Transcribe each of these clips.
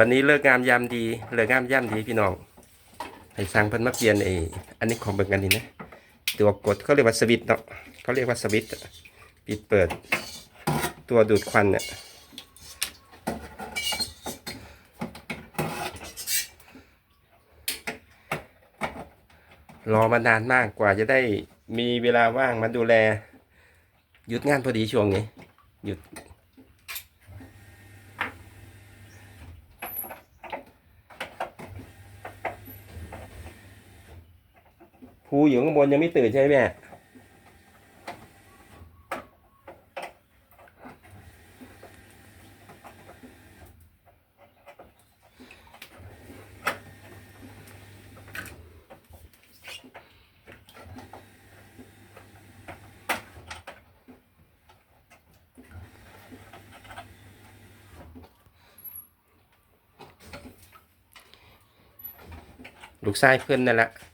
วันนี้เลิกงามยามดี เลิกงามยามดีพี่น้องให้สั่งเพิ่นมาเปลี่ยนไอ้อันนี้ของเบิ่งกันนี่นะ ตัวกดเขาเรียกว่าสวิตช์เนาะเขาเรียกว่าสวิตช์ปิดเปิด ตัวดูดควันเนี่ยรอมานานมากกว่าจะได้มีเวลาว่างมาดูแล หยุดงานพอดีช่วงนี้ หยุด ครูอยู่ข้างบนยังไม่ตื่นใช่ไหมแม่ลูกชายเพื่อนนั่นแหละ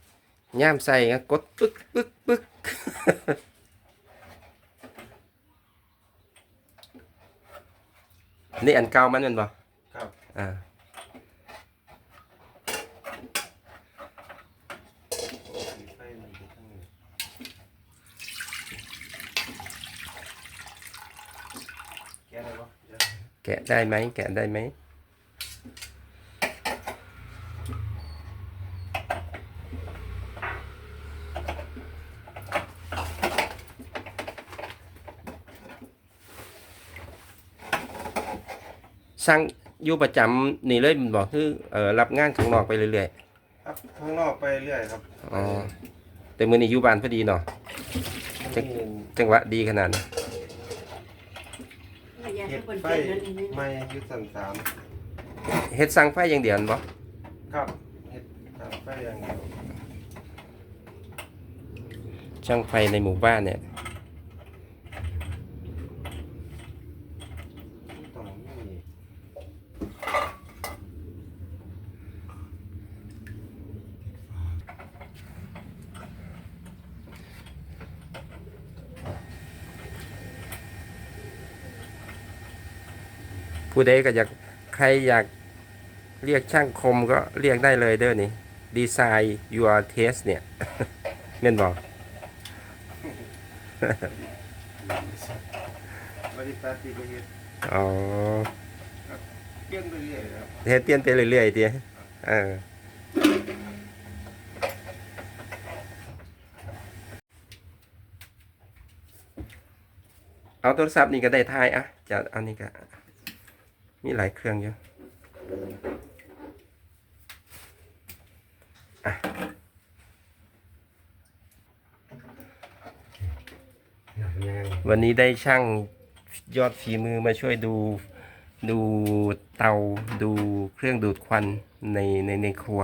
ย่ามใส่ก็กดปึ๊กปึ๊กปึ๊กนี่อันเก่ามันแมันบ่ครับอ่าไฟมันอยู่ข้างในแกะอะไรวะเดี๋ยวแกะได้ไหมแกะได้ไหม สร้างอยู่ประจำนี่เลยแมันบอกคือเออรับงานข้างนอกไปเรื่อยครับข้างนอกไปเรื่อยครับๆอ๋อแต่มือนี้อยู่บ้านพอดีเนาะจะจังหวะดีขนาดนั้นอยากเห็ให้ดคนไฟเป็นนั่นนี่ไม่ยึดสันสามเฮ็ดสร้างไฟอย่างเดียวนั่นบ่ครับเห็ดสันไฟอย่างเดียวช่างไฟในหมู่บ้านเนี่ย ต้องมี ผู้ใดก็อยากใครอยากเรียกช่างคมก็เรียกได้เลยเด้อนี่ดีไซน์ your taste เนี่ยเม่นบอกบริษัทที่ก็เห็ดอ๋อเปลี่ยนไปเรื่อยครับเฮ็ดเปลี่ยนไปเรื่อยๆทีเออเอาโทรศัพท์นี่ก็ได้ทายอะจะเอานี่ก็ มีหลายเครื่องอยู่อะวันนี้ได้ช่างยอดฝีมือมาช่วยดูดูเตาดูเครื่องดูดควันในในในครัว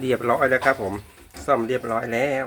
เรียบร้อยแล้วครับผม ซ่อมเรียบร้อยแล้ว